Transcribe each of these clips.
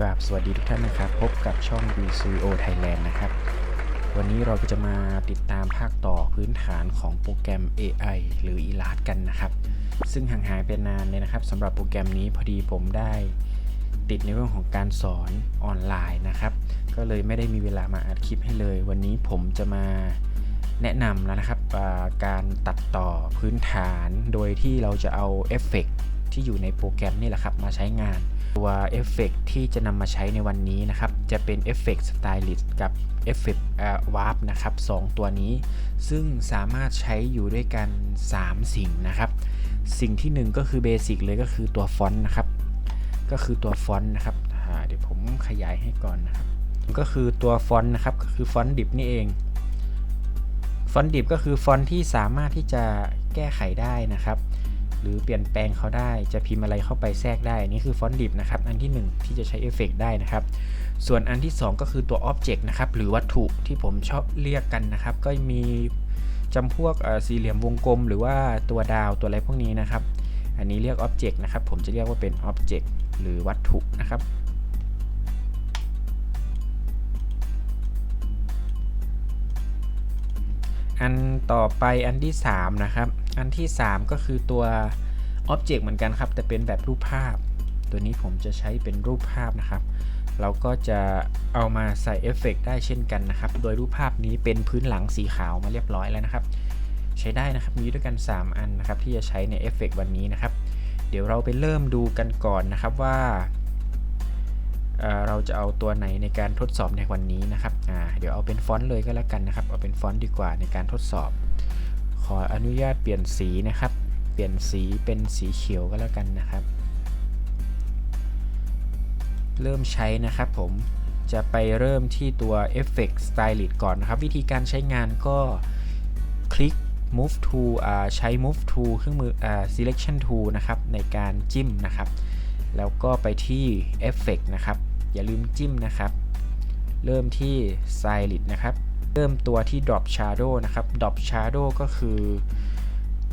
กราบสวัสดีทุกท่านนะครับ พบกับช่อง v c o Thailand นะครับ วันนี้เราก็จะมาติดตามภาคต่อพื้นฐานของโปรแกรม AI หรือ e l a s กันนะครับ ซึ่งห่างหายไปนานเลยนะครับสำหรับโปรแกรมนี้พอดีผมได้ติดในเรื่องของการสอนออนไลน์นะครับ ก็เลยไม่ได้มีเวลามาอัดคลิปให้เลย วันนี้ผมจะมาแนะนำแล้วนะครับการตัดต่อพื้นฐานโดยที่เราจะเอาเอฟเฟกต์ที่อยู่ในโปรแกรมนี่แหละครับมาใช้งาน ตัวเอฟเฟกต์ที่จะนำมาใช้ในวันนี้นะครับ จะเป็นเอฟเฟกต์สไตลิสกับเอฟเฟกต์วาร์ปนะครับสองตัวนี้ ซึ่งสามารถใช้อยู่ด้วยกัน 3 สิ่งนะครับ สิ่งที่ 1 ก็คือเบสิกเลยก็คือตัวฟอนต์นะครับ ก็คือตัวฟอนต์นะครับเดี๋ยวผมขยายให้ก่อนนะครับ ก็คือตัวฟอนต์นะครับ ก็คือฟอนต์ดิบนี่เองฟอนต์ดิบก็คือฟอนต์ที่สามารถที่จะแก้ไขได้นะครับ หรือเปลี่ยนแปลงเขาได้ จะพิมพ์อะไรเข้าไปแทรกได้ นี่คือฟอนต์ดิบนะครับ อันที่ 1 ที่จะใช้เอฟเฟกได้นะครับ ส่วนอันที่ 2 ก็คือตัว Object นะครับ หรือวัตถุที่ผมชอบเรียกกันนะครับ ก็มีจำพวกสี่เหลี่ยมวงกลม หรือว่าตัวดาวตัวอะไรพวกนี้นะครับ อันนี้เรียก Object นะครับ ผมจะเรียกว่าเป็น Object หรือวัตถุนะครับอันต่อไปอันที่ 3 นะครับ อันที่ 3 ก็คือตัว Object เหมือนกันครับ แต่เป็นแบบรูปภาพ ตัวนี้ผมจะใช้เป็นรูปภาพนะครับ เราก็จะเอามาใส่เอฟเฟกต์ได้เช่นกันนะครับ โดยรูปภาพนี้เป็นพื้นหลังสีขาวมาเรียบร้อยแล้วนะครับ ใช้ได้นะครับ มีด้วยกัน 3 อันนะครับ ที่จะใช้ในเอฟเฟกต์วันนี้นะครับ เดี๋ยวเราไปเริ่มดูกันก่อนนะครับว่าเเราจะเอาตัวไหนในการทดสอบในวันนี้นะครับ เดี๋ยวเอาเป็นฟอนต์เลยก็แล้วกันนะครับ เอาเป็นฟอนต์ดีกว่าในการทดสอบ ออนุญาตเปลี่ยนสีนะครับ เปลี่ยนสีเป็นสีเขียวก็แล้วกันนะครับ เริ่มใช้นะครับผมจะไปเริ่มที่ตัว Effect Stylist ก่อนนะครับ วิธีการใช้งานก็คลิก Move to ใช้ Move to เครื่องมืออ Selection tool นะครับ ในการจิ้มนะครับ แล้วก็ไปที่ Effect นะครับ อย่าลืมจิ้มนะครับ เริ่มที่ Stylist นะครับ เริ่มตัวที่ Drop Shadow นะครับ Drop Shadow ก็คือ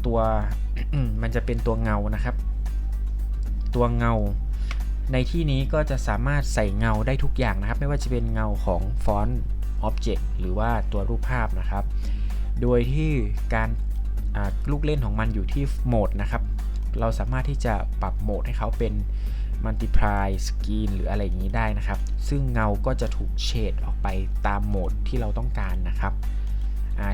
ตัวมันจะเป็นตัวเงานะครับ ตัวเงา ในที่นี้ก็จะสามารถใส่เงาได้ทุกอย่างนะครับ ไม่ว่าจะเป็นเงาของฟอนต์อ็อบเจกต์หรือว่าตัวรูปภาพนะครับ โดยที่การลูกเล่นของมันอยู่ที่โหมดนะครับ เราสามารถที่จะปรับโหมดให้เขาเป็น multiply screen หรืออะไรอย่างนี้ได้นะครับ ซึ่งเงาก็จะถูกเฉดออกไปตามโหมดที่เราต้องการนะครับ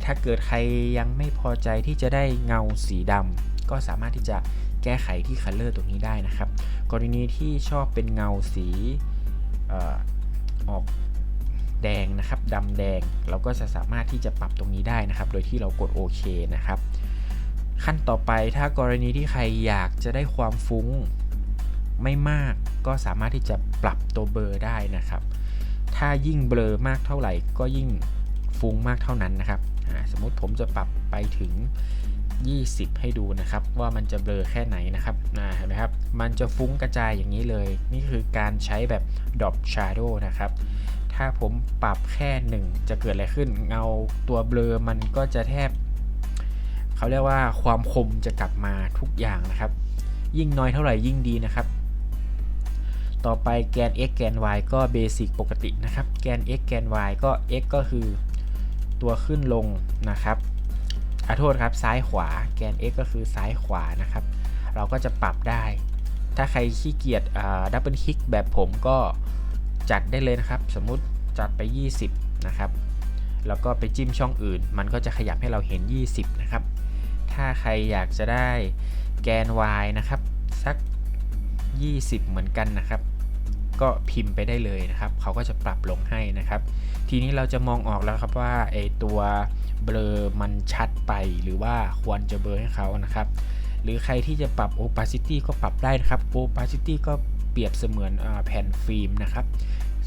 ถ้าเกิดใครยังไม่พอใจที่จะได้เงาสีดำก็สามารถที่จะแก้ไขที่ color ตรงนี้ได้นะครับ กรณีที่ชอบเป็นเงาสีออออกแดงนะครับดำแดงเราก็จะสามารถที่จะปรับตรงนี้ได้นะครับ โดยที่เรากดโอเคนะครับ ขั้นต่อไปถ้ากรณีที่ใครอยากจะได้ความฟุ้ง ไม่มากก็สามารถที่จะปรับตัวเบลอได้นะครับ ถ้ายิ่งเบลอมากเท่าไหร่ ก็ยิ่งฟุ้งมากเท่านั้นนะครับสมมุติผมจะปรับไปถึง 20 ให้ดูนะครับ ว่ามันจะเบลอแค่ไหนนะครับเห็นไหมครับ มันจะฟุ้งกระจายอย่างนี้เลย นี่คือการใช้แบบ Drop Shadow นะครับ ถ้าผมปรับแค่หนึ่งจะเกิดอะไรขึ้น เงาตัวเบลอมันก็จะแทบ เขาเรียกว่าความคมจะกลับมาทุกอย่างนะครับ ยิ่งน้อยเท่าไหร่ยิ่งดีนะครับ ต่อไปแกน x แกน y ก็เบสิกปกตินะครับ แกน x แกน y ก็ x ก็คือตัวขึ้นลงนะครับขอโทษครับซ้ายขวาแกน x ก็คือซ้ายขวานะครับ เราก็จะปรับได้ ถ้าใครขี้เกียจดับเบิลคลิกแบบผมก็จัดได้เลยนะครับ สมมุติจัดไป 20 นะครับ แล้วก็ไปจิ้มช่องอื่น มันก็จะขยับให้เราเห็น 20 นะครับ ถ้าใครอยากจะได้แกน y นะครับ สัก 20 เหมือนกันนะครับ ก็พิมพ์ไปได้เลยนะครับเขาก็จะปรับลงให้นะครับ ทีนี้เราจะมองออกแล้วครับว่าไอตัวเบลอมันชัดไปหรือว่าควรจะเบลอให้เขานะครับ หรือใครที่จะปรับ opacity ก็ปรับได้นะครับ opacity ก็เปรียบเสมือนอแผ่นฟิล์มนะครับ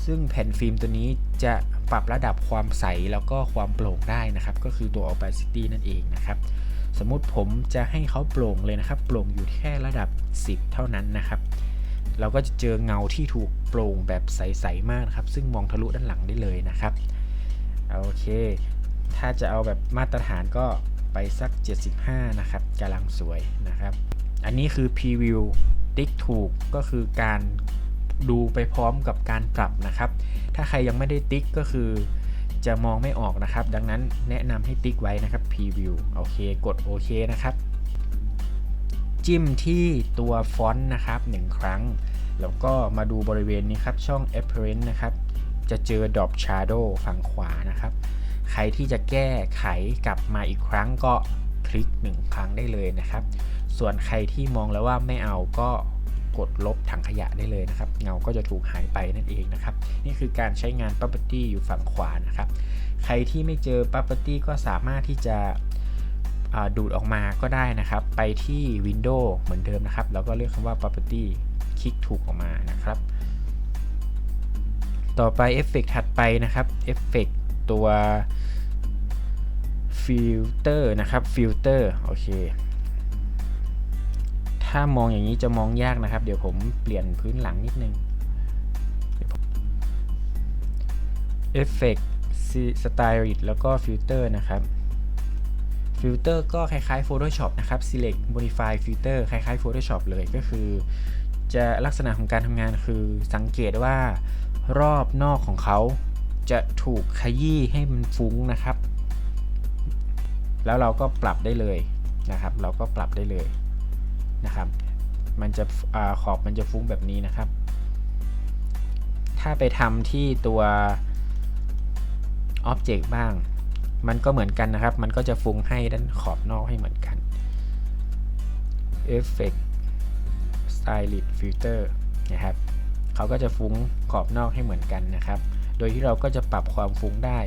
ซึ่งแผ่นฟิล์มตัวนี้จะปรับระดับความใสแล้วก็ความโปร่งได้นะครับ ก็คือตัว opacity นั่นเองนะครับ สมมุติผมจะให้เขาโปร่งเลยนะครับ โปร่งอยู่แค่ระดับ 10 เท่านั้นนะครับ เราก็จะเจอเงาที่ถูกโปร่งแบบใสๆมากนะครับ ซึ่งมองทะลุด้านหลังได้เลยนะครับ โอเค ถ้าจะเอาแบบมาตรฐานก็ไปสัก 75 นะครับกำลังสวยนะครับ อันนี้คือพรีวิวติ๊กถูกก็คือการดูไปพร้อมกับการปรับนะครับ ถ้าใครยังไม่ได้ติ๊กก็คือจะมองไม่ออกนะครับ ดังนั้นแนะนำให้ติ๊กไว้นะครับ preview โอเค กดโอเคนะครับ จิ้มที่ตัวฟอนต์นะครับ 1 ครั้ง แล้วก็มาดูบริเวณนี้ครับ ช่อง apparent นะครับ จะเจอ drop shadow ฝั่งขวานะครับ ใครที่จะแก้ไขกลับมาอีกครั้งก็คลิก 1 ครั้งได้เลยนะครับ ส่วนใครที่มองแล้วว่าไม่เอาก็กดลบถังขยะได้เลยนะครับ เงาก็จะถูกหายไปนั่นเองนะครับ นี่คือการใช้งาน property อยู่ฝั่งขวานะครับ ใครที่ไม่เจอ property ก็สามารถที่จะ ดูดออกมาก็ได้นะครับ ไปที่ Windows เหมือนเดิมนะครับ แล้วก็เลือกคำว่า property คลิกถูกออกมานะครับ ต่อไปเอฟเฟกถัดไปนะครับเอฟเฟกตัวฟิลเตอร์นะครับฟิลเตอร์โอเค ถ้ามองอย่างนี้จะมองยากนะครับ เดี๋ยวผมเปลี่ยนพื้นหลังนิดนึงเอฟเฟกต์สไตล์แล้วก็ฟิลเตอร์นะครับ ฟิลเตอร์ก็คล้ายๆ Photoshop นะครับ select modify filter คล้ายๆ Photoshop เลยก็คือ จะลักษณะของการทำงานคือสังเกตว่ารอบนอกของเขาจะถูกขยี้ให้มันฟุ้งนะครับ แล้วเราก็ปรับได้เลยนะครับ เราก็ปรับได้เลยนะครับ มันจะอขอบมันจะฟุ้งแบบนี้นะครับ ถ้าไปทำที่ตัว Object บ้าง มันก็เหมือนกันนะครับ มันก็จะฟุ้งให้ด้านขอบนอกให้เหมือนกัน Effect Stylist Filter นะครับเขาก็จะฟุ้งขอบนอกให้เหมือนกันนะครับ โดยที่เราก็จะปรับความฟุ้งได้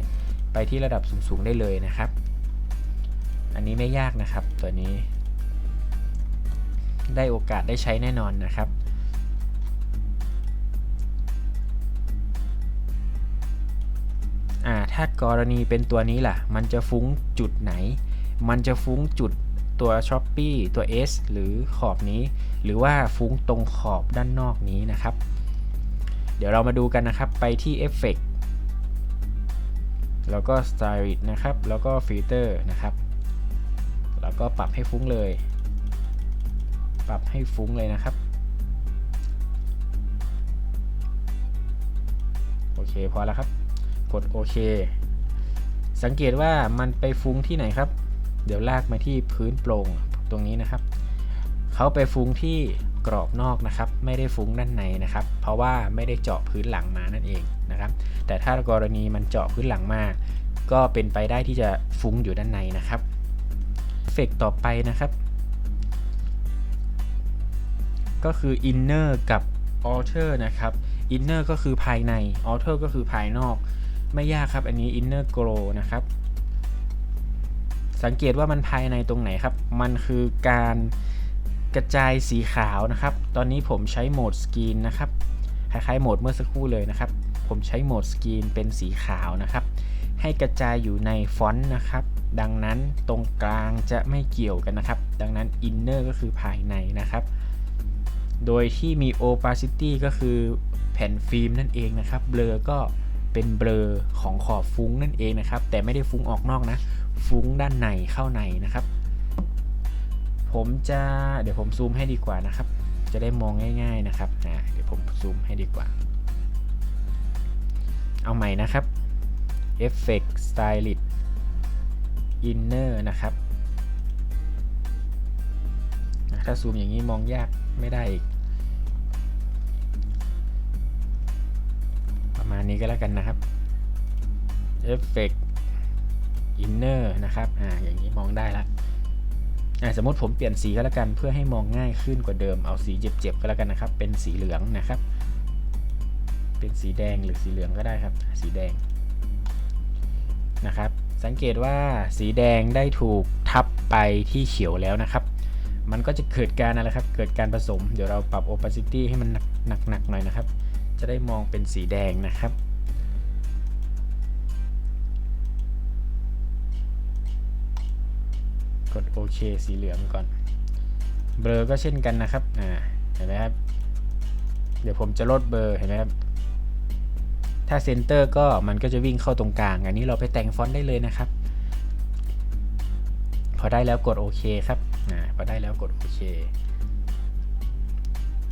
ไปที่ระดับสูงๆได้เลยนะครับ อันนี้ไม่ยากนะครับตัวนี้ ได้โอกาสได้ใช้แน่นอนนะครับ ถ้ากรณีเป็นตัวนี้ล่ะ มันจะฟุ้งจุดไหน มันจะฟุ้งจุดตัว s h o p e e ตัว S หรือขอบนี้ หรือว่าฟุ้งตรงขอบด้านนอกนี้นะครับ เดี๋ยวเรามาดูกันนะครับไปที่ Effect แล้วก็ Style นะครับ แล้วก็ Filter นะครับ แล้วก็ปรับให้ฟุ้งเลย ปรับให้ฟุ้งเลยนะครับ โอเคพอแล้วครับ กดโอเค สังเกตว่ามันไปฟุ้งที่ไหนครับ เดี๋ยวลากมาที่พื้นโปร่งตรงนี้นะครับ เขาไปฟุ้งที่กรอบนอกนะครับ ไม่ได้ฟุ้งด้านในนะครับ เพราะว่าไม่ได้เจาะพื้นหลังมานั่นเองนะครับ แต่ถ้ากรณีมันเจาะพื้นหลังมาก็เป็นไปได้ที่จะฟุ้งอยู่ด้านในนะครับเฟกต่อไปนะครับ ก็คือ inner กับ outer นะครับ inner ก็คือภายใน outer ก็คือภายนอก ไม่ยากครับอันนี้ inner glow นะครับ สังเกตว่ามันภายในตรงไหนครับ มันคือการกระจายสีขาวนะครับ ตอนนี้ผมใช้โหมดสกรีนนะครับคล้ายๆโหมดเมื่อสักครู่เลยนะครับ ผมใช้โหมดสกรีนเป็นสีขาวนะครับ ให้กระจายอยู่ในฟอนต์นะครับ ดังนั้นตรงกลางจะไม่เกี่ยวกันนะครับ ดังนั้นอินเนอร์ก็คือภายในนะครับ โดยที่มี opacity ก็คือแผ่นฟิล์มนั่นเองนะครับ เบลอก็ เป็นเบลอของขอบฟุ้งนั่นเองนะครับ แต่ไม่ได้ฟุ้งออกนอกนะ ฟุ้งด้านในเข้าในนะครับ ผมจะเดี๋ยวผมซูมให้ดีกว่านะครับ จะได้มองง่าย ๆนะครับนะเดี๋ยวผมซูมให้ดีกว่า เอาใหม่นะครับ Effect Stylist Inner นะครับถ้าซูมอย่างนี้มองยากไม่ได้อีก นี้ก็แล้วกันนะครับ Effect Inner นอร์นะครับอ่าอย่างนี้มองได้แล้วสมมติผมเปลี่ยนสีก็แล้วกันเพื่อให้มองง่ายขึ้นกว่าเดิมเอาสีเจ็บๆก็แล้วกันนะครับ เป็นสีเหลืองนะครับ เป็นสีแดงหรือสีเหลืองก็ได้ครับ สีแดงนะครับ สังเกตว่าสีแดงได้ถูกทับไปที่เขียวแล้วนะครับ มันก็จะเกิดการอะไรครับ เกิดการผสม เดี๋ยวเราปรับ opacity ให้มันหนักๆหน่อยนะครับ จะได้มองเป็นสีแดงนะครับ กดโอเคสีเหลืองก่อน เบลอก็เช่นกันนะครับอ่าเห็นไหมครับ เดี๋ยวผมจะลดเบอร์เห็นไหมครับ ถ้าเซนเตอร์ก็มันก็จะวิ่งเข้าตรงกลาง อันนี้เราไปแต่งฟอนต์ได้เลยนะครับ พอได้แล้วกดโอเคครับอ่าพอได้แล้วกดโอเค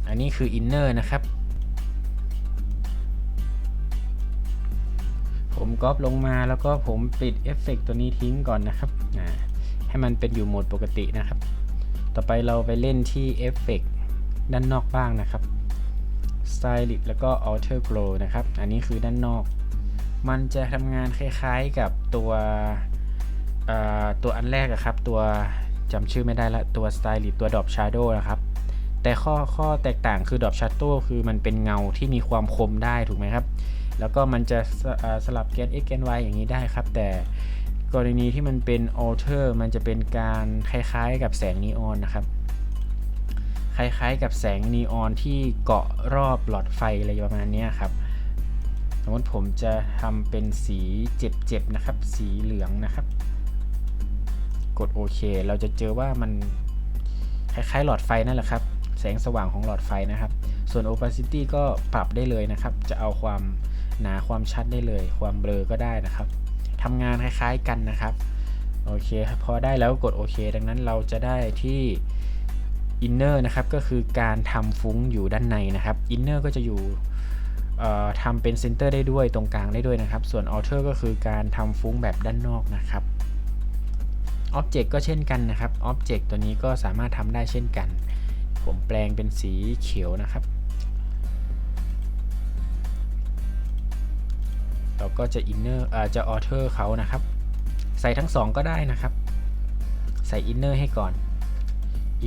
อันนี้คืออินเนอร์นะครับ ผมก๊อปลงมาแล้วก็ผมปิดเอฟเฟกตัวนี้ทิ้งก่อนนะครับให้มันเป็นอยู่โหมดปกตินะครับ ต่อไปเราไปเล่นที่เอฟเฟกด้านนอกบ้างนะครับ Stylist แล้วก็ Alter Glow นะครับ อันนี้คือด้านนอก มันจะทำงานคล้ายๆกับตัวตัวอันแรกอะครับ ตัวจำชื่อไม่ได้ละ ตัว Stylist ตัว Drop Shadow นะครับ แต่ข้อข้อแตกต่างคือ Drop Shadow คือมันเป็นเงาที่มีความคมได้ถูกไหมครับ แล้วก็มันจะสเอ่อสลับแกน x แกน y อย่างนี้ได้ครับ แต่กรณีที่มันเป็น alter มันจะเป็นการคล้ายๆกับแสงนีออนนะครับ คล้ายๆกับแสงนีออนที่เกาะรอบหลอดไฟอะไรประมาณนี้ครับ สมมติผมจะทำเป็นสีเจ็บๆนะครับ สีเหลืองนะครับ กดโอเค เราจะเจอว่ามันคล้ายๆหลอดไฟนั่นแหละครับ แสงสว่างของหลอดไฟนะครับ ส่วน opacity ก็ปรับได้เลยนะครับ จะเอาความ หนาความชัดได้เลย ความเบลอก็ได้นะครับทำงานคล้ายๆกันนะครับโอเคพอได้แล้วกดโอเค ดังนั้นเราจะได้ที่ inner นะครับก็คือการทำฟุ้งอยู่ด้านในนะครับ inner ก็จะอยู่ทำเป็น center ได้ด้วยตรงกลางได้ด้วยนะครับ ส่วน outer ก็คือการทำฟุ้งแบบด้านนอกนะครับ object ก็เช่นกันนะครับ object ตัวนี้ก็สามารถทำได้เช่นกัน ผมแปลงเป็นสีเขียวนะครับ เราก็จะ inner เอ่อจะ outer เขานะครับ ใส่ทั้งสองก็ได้นะครับ ใส่ inner ให้ก่อน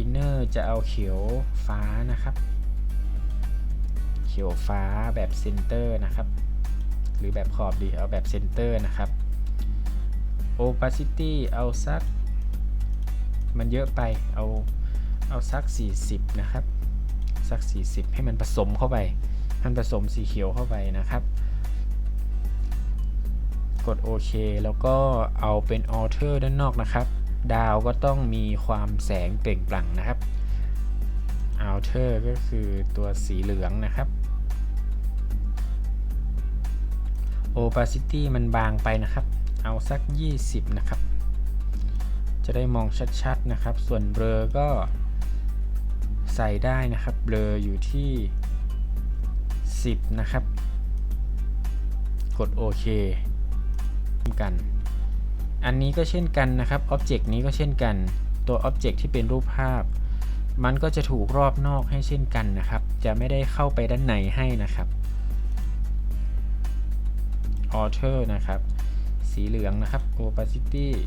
inner จะเอาเขียวฟ้านะครับ เขียวฟ้าแบบ center นะครับ หรือแบบขอบดีเอาแบบ center นะครับ opacity เอาสัก มันเยอะไปเอาเอาสัก 40 นะครับ สัก 40 ให้มันผสมเข้าไปให้มันผสมสีเขียวเข้าไปนะครับ กดโอเคแล้วก็เอาเป็น alter ด้านนอกนะครับ ดาวก็ต้องมีความแสงเปล่งปลั่งนะครับ alter ก็คือตัวสีเหลืองนะครับ opacity มันบางไปนะครับ เอาสัก 20 นะครับ จะได้มองชัดๆนะครับ ส่วนเบลอก็ใส่ได้นะครับ เบลออยู่ที่ 10 นะครับ กดโอเค กัน อันนี้ก็เช่นกันนะครับ Object นี้ก็เช่นกัน ตัว Object ที่เป็นรูปภาพ มันก็จะถูกรอบนอกให้เช่นกันนะครับ จะไม่ได้เข้าไปด้านในให้นะครับ Alter นะครับ สีเหลืองนะครับ Opacity 80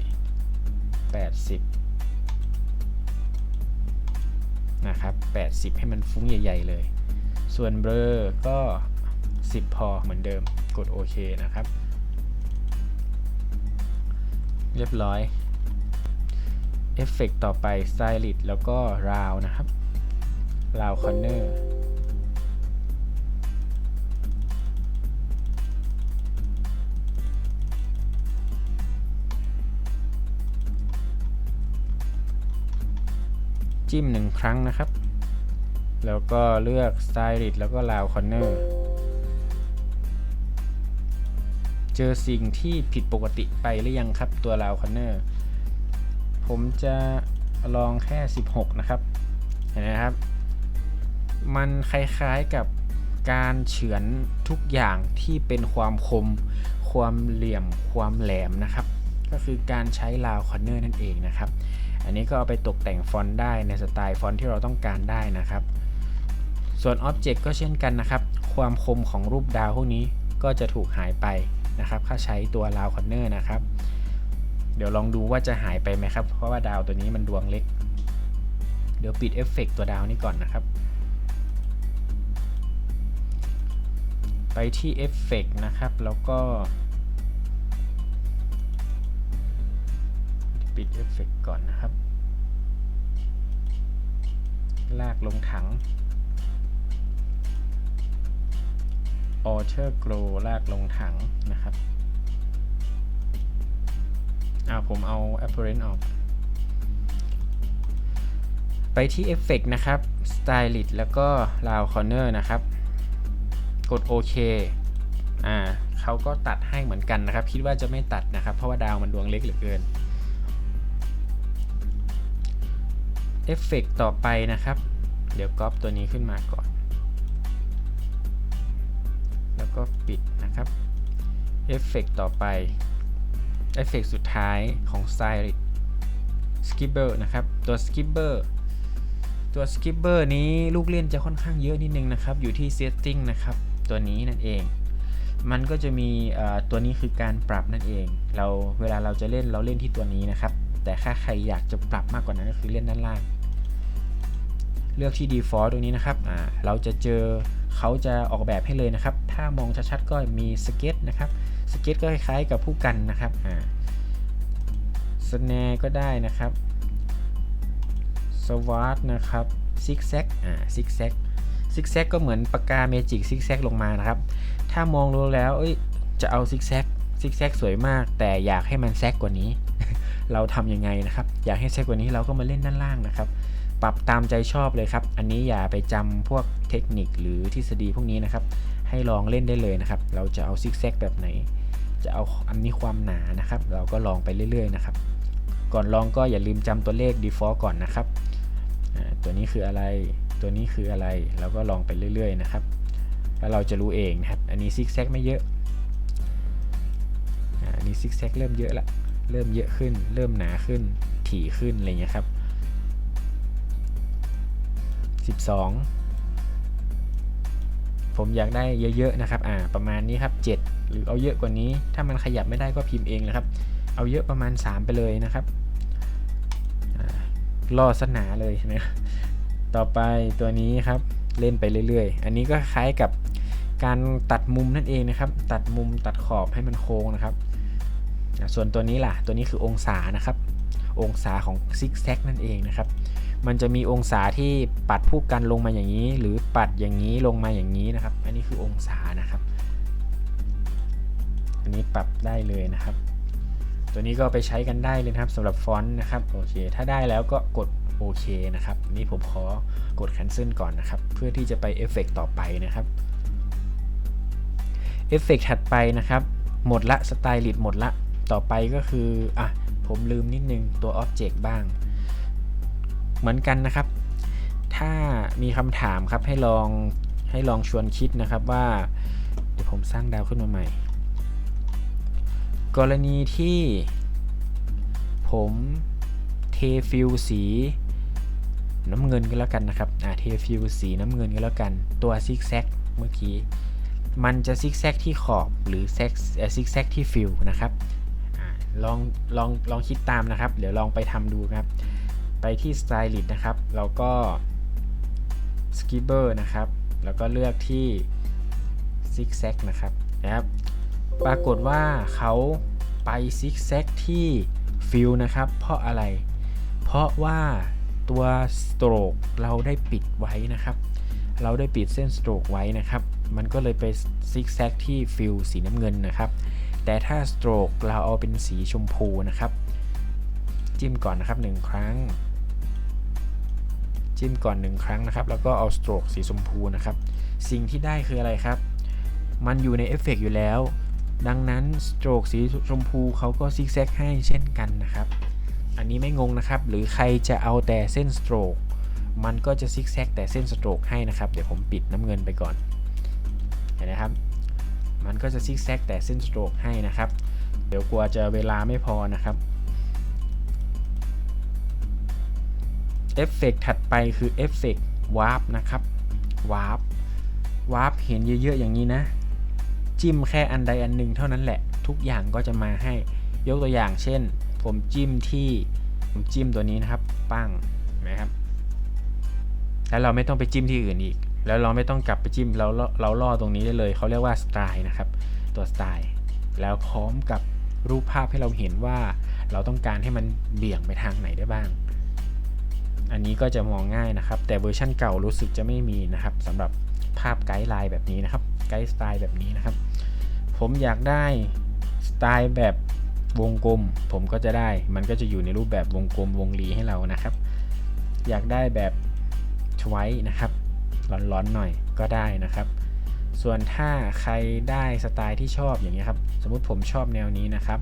นะครับ 80 ให้มันฟุ้งใหญ่ ๆ เลย ส่วนเบลอก็ 10 พอเหมือนเดิม กดโอเคนะครับ เรียบร้อย เอฟเฟกต่อไป Stylist แล้วก็ราวนะครับ ราวคอนเนอร์จิ้มหนึ่งครั้งนะครับ แล้วก็เลือก Stylist แล้วก็รา เจอสิ่งที่ผิดปกติไปหรือยังครับตัวราวคอนเนอร์ ผมจะลองแค่ 16 นะครับ เห็นไหมครับ มันคล้ายๆกับการเฉือนทุกอย่างที่เป็นความคม ความเหลี่ยม ความแหลมนะครับ ก็คือการใช้ราวคอนเนอร์นั่นเองนะครับ อันนี้ก็เอาไปตกแต่งฟอนต์ได้ในสไตล์ฟอนต์ที่เราต้องการได้นะครับ ส่วน Object ก็เช่นกันนะครับ ความคมของรูปดาวพวกนี้ก็จะถูกหายไป นะครับถ้าใช้ตัวราวคอนเนอร์นะครับ เดี๋ยวลองดูว่าจะหายไปไหมครับ เพราะว่าดาวตัวนี้มันดวงเล็ก เดี๋ยวปิดเอฟเฟกตัวดาวนี้ก่อนนะครับ ไปที่เอฟเฟกนะครับ แล้วก็ ปิดเอฟเฟกก่อนนะครับ ลากลงถัง Alter Glow ลากลงถังนะครับเอาผมเอา Apparent ออก ไปที่ Effect นะครับ Stylist แล้วก็ Round Corner นะครับ กดโอเคอ่าเขาก็ตัดให้เหมือนกันนะครับ คิดว่าจะไม่ตัดนะครับ เพราะว่าดาวมันดวงเล็กเหลือเกินเอฟเฟกต่อไปนะครับ เดี๋ยวก๊อปตัวนี้ขึ้นมาก่อน แล้วก็ปิดนะครับเอฟเฟกต่อไปเอฟเฟกสุดท้ายของ Stylist Skipper นะครับ ตัว Skipper ตัว Skipper นี้ลูกเล่นจะค่อนข้างเยอะนิดนึงนะครับ อยู่ที่ Setting นะครับ ตัวนี้นั่นเอง มันก็จะมีตัวนี้คือการปรับนั่นเอง เราเวลาเราจะเล่นเราเล่นที่ตัวนี้นะครับ แต่ถ้าใครอยากจะปรับมากกว่านั้นก็คือเล่นด้านล่าง เลือกที่ default ตรงนี้นะครับเราจะเจอ เขาจะออกแบบให้เลยนะครับ ถ้ามองชัดๆก็มีสเก็ตนะครับ สเก็ตก็คล้ายๆกับผู้กันนะครับอ่าสแนร์ก็ได้นะครับสวาร์ตนะครับซิกแซกอ่าซิกแซกซิกแซกก็เหมือนปากกาเมจิกซิกแซกลงมานะครับ ถ้ามองดูแล้วเอ้ยจะเอาซิกแซกซิกแซกสวยมาก แต่อยากให้มันแซกกว่านี้ เราทำยังไงนะครับ อยากให้แซกกว่านี้เราก็มาเล่นด้านล่างนะครับ ปรับตามใจชอบเลยครับ อันนี้อย่าไปจำพวกเทคนิคหรือทฤษฎีพวกนี้นะครับ ให้ลองเล่นได้เลยนะครับ เราจะเอาซิกแซกแบบไหน จะเอาอันนี้ความหนานะครับ เราก็ลองไปเรื่อยๆนะครับ ก่อนลองก็อย่าลืมจำตัวเลข default ก่อนนะครับ ตัวนี้คืออะไร ตัวนี้คืออะไร เราก็ลองไปเรื่อยๆนะครับ แล้วเราจะรู้เองนะครับ อันนี้ซิกแซกไม่เยอะอันนี้ซิกแซกเริ่มเยอะละ เริ่มเยอะขึ้น เริ่มหนาขึ้น ถี่ขึ้นอะไรเงี้ยครับ 12 ผมอยากได้เยอะๆนะครับอ่าประมาณนี้ครับ 7 หรือเอาเยอะกว่านี้ ถ้ามันขยับไม่ได้ก็พิมพ์เองนะครับ เอาเยอะประมาณ 3 ไปเลยนะครับล่อสนาเลยนะต่อไปตัวนี้ครับเล่นไปเรื่อยๆ อันนี้ก็คล้ายกับการตัดมุมนั่นเองนะครับ ตัดมุมตัดขอบให้มันโค้งนะครับ ส่วนตัวนี้ล่ะ ตัวนี้คือองศานะครับ องศาของซิกแซกนั่นเองนะครับ มันจะมีองศาที่ปัดผู้กันลงมาอย่างนี้ หรือปัดอย่างนี้ลงมาอย่างนี้นะครับ อันนี้คือองศานะครับ อันนี้ปรับได้เลยนะครับ ตัวนี้ก็ไปใช้กันได้เลยครับสำหรับฟอนต์นะครับโอเค ถ้าได้แล้วก็กดโอเคนะครับ นี่ผมขอกด cancel ก่อนนะครับ เพื่อที่จะไปเอฟเฟกต่อไปนะครับเอฟเฟกถัดไปนะครับ หมดละสไตลิสต์หมดละต่อไปก็คืออะ ผมลืมนิดนึงตัว Object บ้าง เหมือนกันนะครับ ถ้ามีคำถามครับให้ลองให้ลองชวนคิดนะครับว่า เดี๋ยวผมสร้างดาวขึ้นมาใหม่ กรณีที่ ผมเทฟิลสีน้ำเงินก็แล้วกันนะครับ อ่าเทฟิลสีน้ำเงินก็แล้วกัน ตัวซิกแซกเมื่อกี้ มันจะซิกแซกที่ขอบหรือแซกซิกแซกที่ฟิลนะครับ ลองลองลองคิดตามนะครับ เดี๋ยวลองไปทำดูครับ ไปที่ Stylist นะครับ แล้วก็ Skipper นะครับ แล้วก็เลือกที่ Zigzag นะครับนะครับ ปรากฏว่าเขาไป Zigzag ที่ Fill นะครับ เพราะอะไร เพราะว่าตัวสโตรกเราได้ปิดไว้นะครับ เราได้ปิดเส้นสโตรกไว้นะครับ มันก็เลยไปซิกแซกที่ฟิลสีน้ำเงินนะครับ แต่ถ้าสโตรกเราเอาเป็นสีชมพูนะครับ จิ้มก่อนนะครับ 1 ครั้ง จิ้มก่อน 1 ครั้งนะครับ แล้วก็เอาสโตรกสีชมพูนะครับ สิ่งที่ได้คืออะไรครับ มันอยู่ในเอฟเฟกอยู่แล้ว ดังนั้นสโตรกสีชมพูเขาก็ซิกแซกให้เช่นกันนะครับ อันนี้ไม่งงนะครับ หรือใครจะเอาแต่เส้นสโตรกมันก็จะซิกแซกแต่เส้นสโตรกให้นะครับ เดี๋ยวผมปิดน้ำเงินไปก่อน เห็นไหมครับ มันก็จะซิกแซกแต่เส้นสโตรกให้นะครับ เดี๋ยวกลัวจะเวลาไม่พอนะครับเอฟเฟกถัดไปคือเอฟเฟกวาร์ปนะครับวาร์ปวาร์ปเห็นเยอะๆอย่างนี้นะ จิ้มแค่อันใดอันหนึ่งเท่านั้นแหละ ทุกอย่างก็จะมาให้ยกตัวอย่างเช่น ผมจิ้มที่ผมจิ้มตัวนี้นะครับ ปั้งนะครับแล้วเราไม่ต้องไปจิ้มที่อื่นอีก แล้วเราไม่ต้องกลับไปจิ้มเราเราล่อตรงนี้ได้เลยเขาเรียกว่าสไตล์นะครับ ตัวสไตล์แล้วพร้อมกับรูปภาพให้เราเห็นว่าเราต้องการให้มันเบี่ยงไปทางไหนได้บ้าง อันนี้ก็จะมองง่ายนะครับ แต่เวอร์ชันเก่ารู้สึกจะไม่มีนะครับสำหรับภาพไกด์ไลน์แบบนี้นะครับ ไกด์สไตล์แบบนี้นะครับ ผมอยากได้สไตล์แบบวงกลม ผมก็จะได้ มันก็จะอยู่ในรูปแบบวงกลมวงรีให้เรานะครับ อยากได้แบบชไว้นะครับ ร้อนๆหน่อยก็ได้นะครับ ส่วนถ้าใครได้สไตล์ที่ชอบอย่างนี้ครับ สมมุติผมชอบแนวนี้นะครับ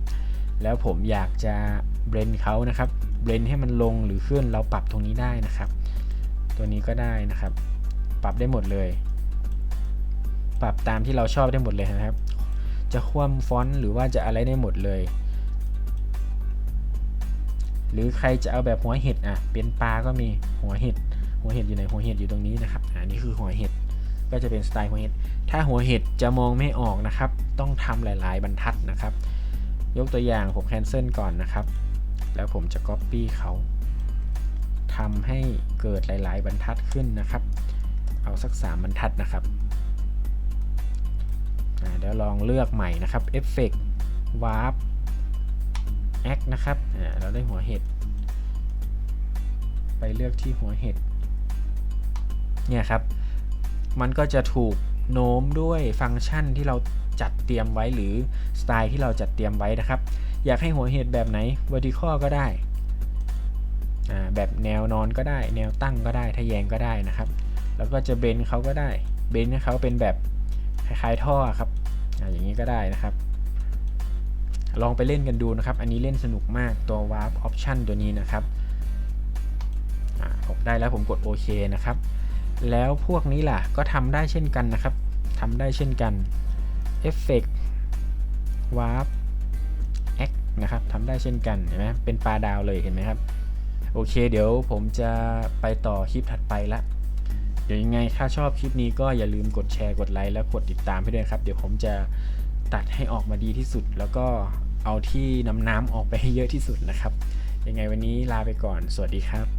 แล้วผมอยากจะเบรนเขานะครับเบรนให้มันลงหรือขึ้นเราปรับตรงนี้ได้นะครับ ตัวนี้ก็ได้นะครับ ปรับได้หมดเลย ปรับตามที่เราชอบได้หมดเลยนะครับ จะคว่ำฟอนต์หรือว่าจะอะไรได้หมดเลย หรือใครจะเอาแบบหัวเห็ดอะเป็นปลาก็มีหัวเห็ด หัวเห็ดอยู่ไหนหัวเห็ดอยู่ตรงนี้นะครับอ่านี่คือหัวเห็ดก็จะเป็นสไตล์หัวเห็ดถ้าหัวเห็ดจะมองไม่ออกนะครับ ต้องทำหลาย ๆ บรรทัดนะครับ ยกตัวอย่างผมแคนเซิลก่อนนะครับ แล้วผมจะ Copy เขาทำให้เกิดหลาย ๆ บรรทัดขึ้นนะครับ เอาสัก 3 บรรทัดนะครับเดี๋ยวลองเลือกใหม่นะครับ Effect Warp Act นะครับอ่าเราได้หัวเห็ด ไปเลือกที่หัวเห็ด เนี่ยครับ มันก็จะถูกโน้มด้วยฟังก์ชันที่เราจัดเตรียมไว้หรือสไตล์ที่เราจัดเตรียมไว้นะครับ อยากให้หัวเห็ดแบบไหน vertical ก็ได้ แบบแนวนอนก็ได้ แนวตั้งก็ได้ทะแยงก็ได้นะครับ แล้วก็จะเบนเขาก็ได้ เบนเขาเป็นแบบคล้ายๆท่อครับออย่างนี้ก็ได้นะครับ ลองไปเล่นกันดูนะครับ อันนี้เล่นสนุกมากตัว warp option ตัวนี้นะครับผมได้แล้วผมกดโอเคนะครับ แล้วพวกนี้ล่ะก็ทำได้เช่นกันนะครับทำได้เช่นกัน Effect Warp X นะครับทำได้เช่นกันเห็นไหมเป็นปลาดาวเลยเห็นไหมครับโอเค เดี๋ยวผมจะไปต่อคลิปถัดไปละเดี๋ยวยังไงถ้าชอบคลิปนี้ก็อย่าลืมกดแชร์กดไลค์แล้วกดติดตามให้ด้วยครับ เดี๋ยวผมจะตัดให้ออกมาดีที่สุด แล้วก็เอาที่น้ำน้ำออกไปให้เยอะที่สุดนะครับ ยังไงวันนี้ลาไปก่อน สวัสดีครับ